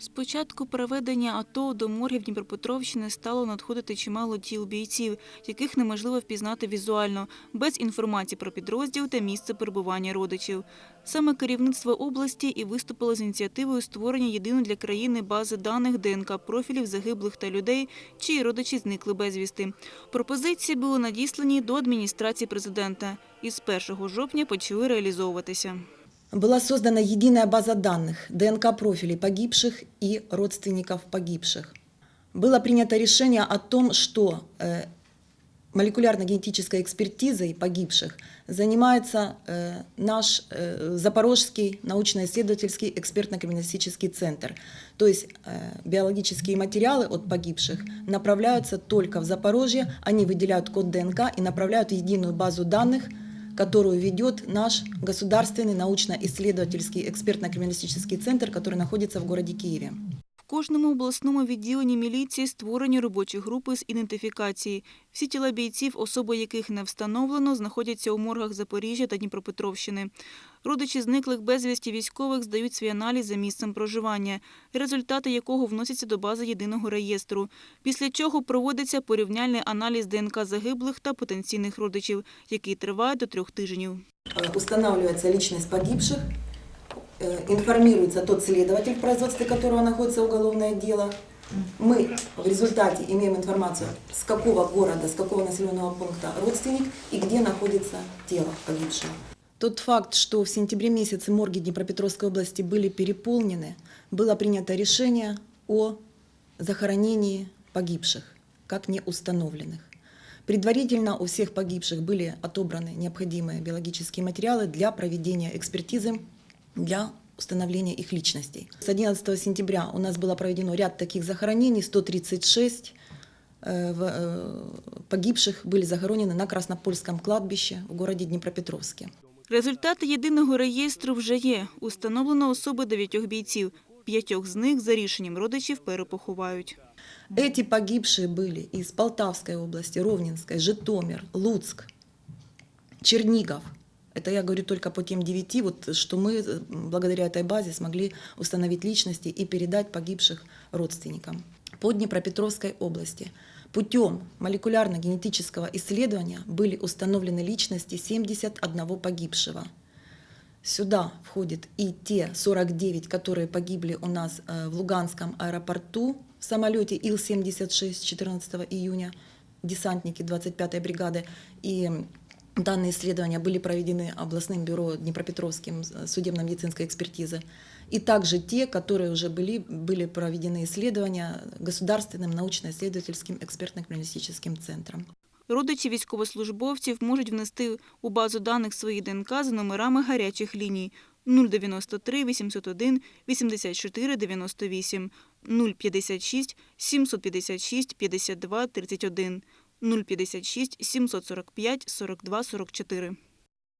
З початку проведення АТО до моргів Дніпропетровщини стало надходити чимало тіл бійців, яких неможливо впізнати візуально, без інформації про підрозділ та місце перебування родичів. Саме керівництво області і виступило з ініціативою створення єдиної для країни бази даних ДНК-профілів загиблих та людей, чиї родичі зникли безвісти. Пропозиції були надіслані до адміністрації президента і з 1 жовтня почали реалізовуватися. Была создана единая база данных ДНК-профилей погибших и родственников погибших. Было принято решение о том, что э, молекулярно-генетической экспертизой погибших занимается э, наш э, Запорожский научно-исследовательский экспертно-криминалистический центр. То есть э, биологические материалы от погибших направляются только в Запорожье, они выделяют код ДНК и направляют в единую базу данных, которую ведет наш Государственный научно-исследовательский экспертно-криминалистический центр, который находится в городе Киеве. Кожному обласному відділенні міліції створені робочі групи з ідентифікації. Всі тіла бійців, особи яких не встановлено, знаходяться у моргах Запоріжжя та Дніпропетровщини. Родичі зниклих безвісті військових здають свій аналіз за місцем проживання, результати якого вносяться до бази єдиного реєстру. Після чого проводиться порівняльний аналіз ДНК загиблих та потенційних родичів, який триває до трьох тижнів. Э, Устанавливается личность погибших, информируется тот следователь, в производстве которого находится уголовное дело. Мы в результате имеем информацию, с какого города, с какого населенного пункта родственник и где находится тело погибшего. Тот факт, что в сентябре месяце морги Днепропетровской области были переполнены, было принято решение о захоронении погибших, как неустановленных. Предварительно у всех погибших были отобраны необходимые биологические материалы для проведения экспертизы для установления их личностей. С 11 сентября у нас было проведено ряд таких захоронений, 136 э, в- э, погибших были захоронены на Краснопольском кладбище в городе Днепропетровске. Результати єдиного реєстру вже є. Установлено особи дев'ятьох бійців. П'ятьох з них за рішенням родичів перепоховають. Эти погибшие были из Полтавской области, Ровненской, Житомир, Луцк, Чернигов. Это я говорю только по тем девяти, вот, что мы э, благодаря этой базе смогли установить личности и передать погибших родственникам. По Днепропетровской области путем молекулярно-генетического исследования были установлены личности 71 погибшего. Сюда входят и те 49, которые погибли у нас э, в Луганском аэропорту в самолете Ил-76 14 июня, десантники 25-й бригады. И данные исследования были проведены областным бюро Днепропетровским э, судебно-медицинской экспертизы. И также те, которые уже были, были проведены исследования Государственным научно-исследовательским экспертно-криминалистическим центром. Родичі військовослужбовців можуть внести у базу даних свої ДНК за номерами гарячих ліній 093 801 84 98, 056 756 52 31, 056 745 42 44.